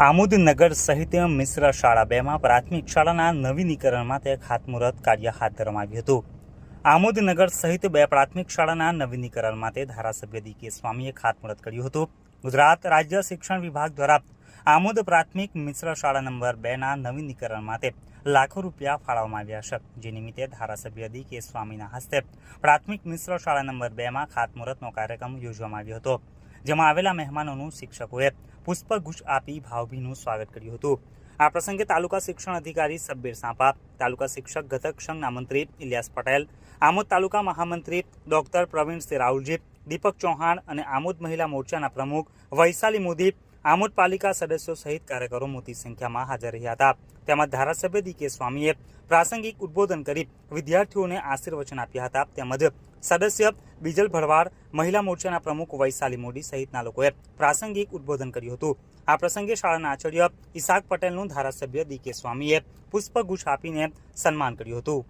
આમોદ નગર સહિત મિશ્ર શાળા બેમાં પ્રાથમિક શાળાના નવીનીકરણ માટે ખાતમુહૂર્ત કાર્ય હાથ ધરવામાં આવ્યું હતું. આમોદનગર સહિત બે પ્રાથમિક શાળાના નવીનીકરણ માટે ધારાસભ્ય ડી કે સ્વામીએ ખાતમુહૂર્ત કર્યું હતું. ગુજરાત રાજ્ય શિક્ષણ વિભાગ દ્વારા આમોદ પ્રાથમિક મિશ્ર શાળા નંબર બેના નવીનીકરણ માટે લાખો રૂપિયા ફાળવવામાં આવ્યા છે. જે નિમિત્તે ધારાસભ્ય દી કે સ્વામીના હસ્તે પ્રાથમિક મિશ્ર શાળા નંબર બેમાં ખાતમુહૂર્તનો કાર્યક્રમ યોજવામાં આવ્યો હતો. જેમાં આવેલા મહેમાનોનું શિક્ષકોએ પુષ્પગુચ્છ આપી ભાવભીનું સ્વાગત કર્યું હતું. આ પ્રસંગે તાલુકા શિક્ષણ અધિકારી સબ્બીર સાંપા, તાલુકા શિક્ષક ઘટક સંઘના મંત્રી ઇલિયાસ પટેલ, આમોદ તાલુકા મહામંત્રી ડોક્ટર પ્રવીણસિંહ રાહુલજી દીપક ચૌહાણ અને આમોદ મહિલા મોરચાના પ્રમુખ વૈશાલી મોદી આમોદ પાલિકા સદસ્યો સહિત કાર્યકરો મોટી સંખ્યામાં હાજર રહ્યા હતા. તેમજ ધારાસભ્ય ડી કે સ્વામીએ પ્રાસંગિક ઉદબોધન કરી વિદ્યાર્થીઓને આશીર્વચન આપ્યા હતા. તેમજ સદસ્ય બીજલ ભરવાડ મહિલા મોરચાના પ્રમુખ વૈશાલી મોદી સહિતના લોકોએ પ્રાસંગિક ઉદબોધન કર્યું હતું. આ પ્રસંગે શાળાના આચાર્ય ઇસાક પટેલનું ધારાસભ્ય ડી કે સ્વામીએ પુષ્પગુચ્છ આપીને સન્માન કર્યું હતું.